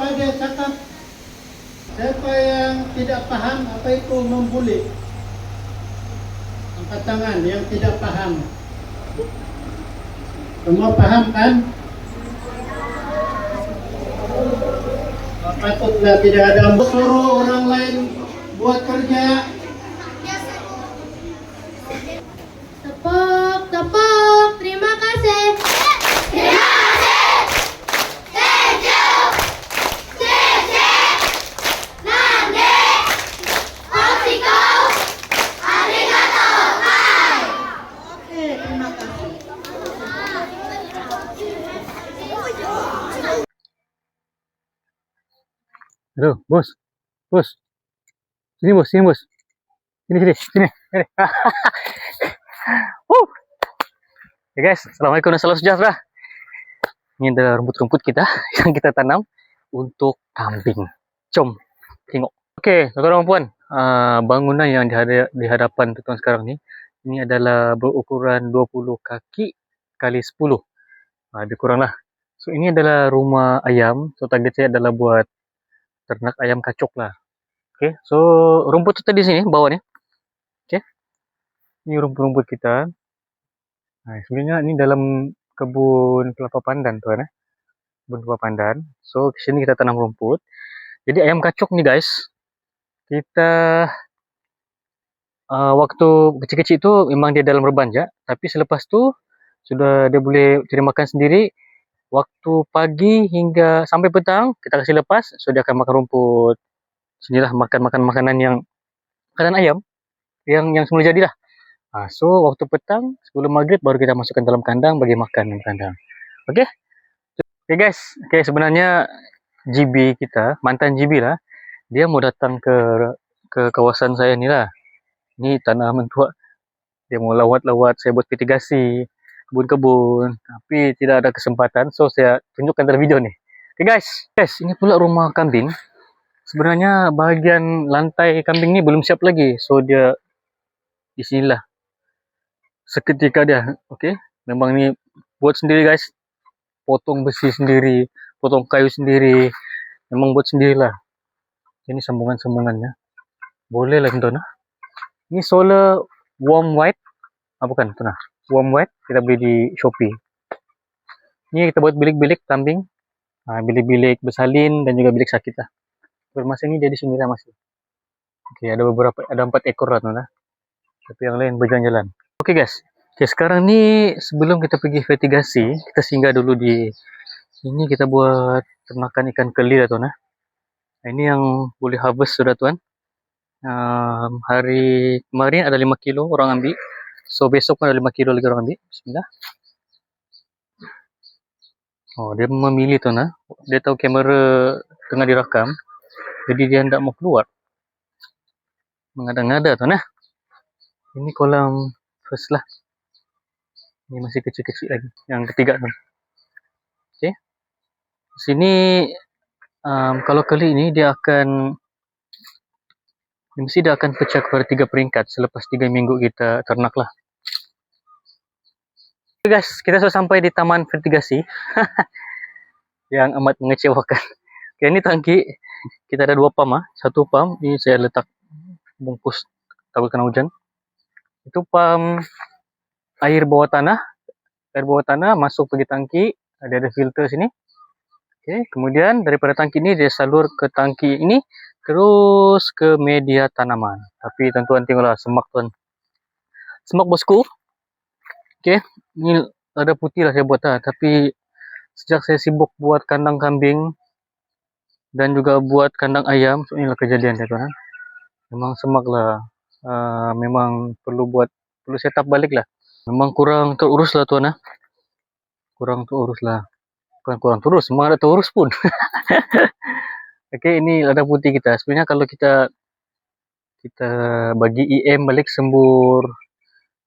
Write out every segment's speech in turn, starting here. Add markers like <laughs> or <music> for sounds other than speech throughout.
apa dia cakap? Siapa yang tidak paham apa itu membuli Angkat tangan yang tidak paham Semua paham kan? Patutlah tidak ada. Suruh orang lain buat kerja. Halo, bos. Bos. Sini, bos. Sini, bos. Sini, sini. Sini. sini. <laughs> Woo. Ya guys, Assalamualaikum dan salam sejahtera. Ini adalah rumput-rumput kita <laughs> yang kita tanam untuk kambing. Jom, tengok. Okey, tuan-tuan dan puan. Uh, bangunan yang di, hada- di hadapan tuan sekarang ni, ini adalah berukuran 20 kaki kali 10. Uh, lebih kurang lah. So, ini adalah rumah ayam. So, target saya adalah buat ternak ayam kacok lah. Okay, so rumput tu tadi sini bawah ni. Okay, ni rumput-rumput kita. Nah, sebenarnya ni dalam kebun kelapa pandan tuan eh. Kebun kelapa pandan. So sini kita tanam rumput. Jadi ayam kacok ni guys, kita uh, waktu kecil-kecil tu memang dia dalam reban je. Tapi selepas tu sudah dia boleh cari makan sendiri. Waktu pagi hingga sampai petang kita kasih lepas, so dia akan makan rumput. Sinilah makan-makan makanan yang makanan ayam yang yang semula jadilah. Ha, so waktu petang sebelum maghrib baru kita masukkan dalam kandang bagi makan dalam kandang. Okey? Okay guys, okay sebenarnya GB kita, mantan GB lah, dia mau datang ke ke kawasan saya ni lah. Ni tanah mentua. Dia mau lawat-lawat, saya buat mitigasi kebun-kebun. Tapi tidak ada kesempatan. So saya tunjukkan dalam video ni. Okay guys. Guys ini pula rumah kambing. Sebenarnya bahagian lantai kambing ni belum siap lagi. So dia di sinilah seketika dia. Okay. Memang ni buat sendiri guys. Potong besi sendiri. Potong kayu sendiri. Memang buat sendirilah. Ini sambungan-sambungannya. Boleh lah tuan ini solar warm white. Ah bukan tuan warm white kita beli di Shopee. Ni kita buat bilik-bilik kambing. Ha, bilik-bilik bersalin dan juga bilik sakit lah. Masa ni dia di sini lah masih. Okay, ada beberapa, ada empat ekor lah tuan. Tapi yang lain berjalan-jalan. Okay guys. Okay, sekarang ni sebelum kita pergi fertigasi, kita singgah dulu di ini kita buat ternakan ikan keli lah tuan lah. Ini yang boleh harvest sudah tuan. Um, hari kemarin ada 5 kilo orang ambil. So besok pun ada 5 kilo lagi orang ambil. Bismillah. Oh, dia memilih tu nah. Dia tahu kamera tengah dirakam. Jadi dia hendak mau keluar. Mengada-ngada tu nah. Ini kolam first lah. Ini masih kecil-kecil lagi. Yang ketiga tu. Okey. Sini um, kalau kali ini dia akan mesti dia akan pecah kepada tiga peringkat selepas tiga minggu kita ternak lah. Okay guys, kita sudah sampai di taman fertigasi <laughs> yang amat mengecewakan. Okay, ini tangki kita ada dua pam ah, satu pam ini saya letak bungkus takut kena hujan. Itu pam air bawah tanah, air bawah tanah masuk pergi tangki, ada ada filter sini. Okay, kemudian daripada tangki ini dia salur ke tangki ini terus ke media tanaman. Tapi tuan-tuan tengoklah semak tuan. Semak bosku. Okey, ni ada putih lah saya buat lah. Tapi sejak saya sibuk buat kandang kambing dan juga buat kandang ayam, so inilah kejadian dia tuan. Memang semak lah. Uh, memang perlu buat, perlu setup balik lah. Memang kurang terurus lah tuan. ah. Kurang terurus lah. Bukan kurang terurus, memang ada terurus pun. <laughs> Okey, ini lada putih kita. Sebenarnya kalau kita kita bagi EM balik sembur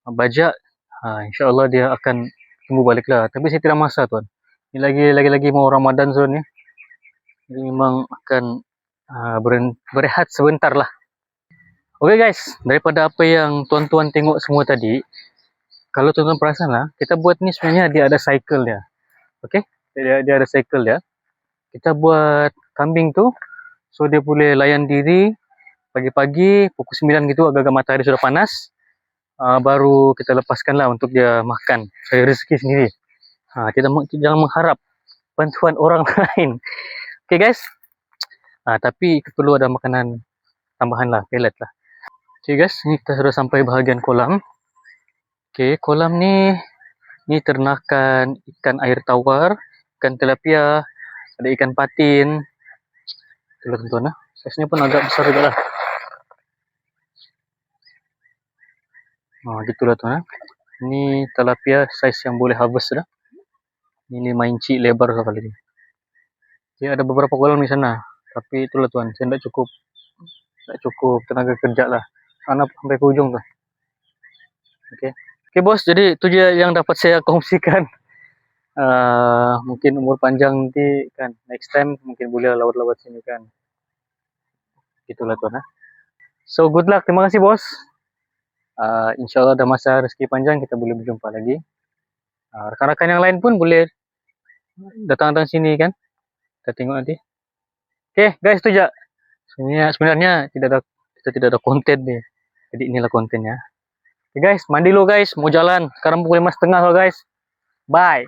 bajak, ha, insyaAllah dia akan tumbuh balik lah. Tapi saya tidak masa tuan. Ini lagi lagi lagi mau Ramadan zone ni. Jadi memang akan uh, berehat sebentar lah. Okey guys, daripada apa yang tuan-tuan tengok semua tadi, kalau tuan-tuan perasan lah, kita buat ni sebenarnya dia ada cycle dia. Okey, dia, dia ada cycle dia. Kita buat kambing tu So dia boleh layan diri pagi-pagi pukul 9 gitu agak-agak matahari sudah panas. Uh, baru kita lepaskan lah untuk dia makan. Cari rezeki sendiri. Ha, kita jangan mengharap bantuan orang <laughs> lain. Okay guys. Ah, tapi perlu ada makanan tambahan lah, pellet lah. Okay guys, ni kita sudah sampai bahagian kolam. Okay, kolam ni ni ternakan ikan air tawar, ikan tilapia, ada ikan patin. Itulah tuan-tuan lah. Saiznya pun agak besar juga lah. Oh, gitulah tuan lah. Ni tilapia saiz yang boleh harvest dah. Ni 5 inci lebar sekali ni. Okay, ada beberapa kolam di sana. Tapi itulah tuan, saya tidak cukup tak cukup tenaga kerja lah. Anak sampai ke ujung tu. Okay. Okay bos, jadi itu je yang dapat saya kongsikan. Uh, <laughs> mungkin umur panjang nanti kan next time mungkin boleh lawat-lawat sini kan. Itulah tuan ha. So good luck, terima kasih bos. Uh, InsyaAllah ada masa rezeki panjang kita boleh berjumpa lagi. Uh, rakan-rakan yang lain pun boleh datang-datang sini kan. Kita tengok nanti. Okay guys, itu je. Sebenarnya, sebenarnya tidak ada kita tidak ada konten ni. Jadi inilah kontennya. Okay guys, mandi dulu guys, mau jalan. Sekarang pukul 5.30 so guys. Bye.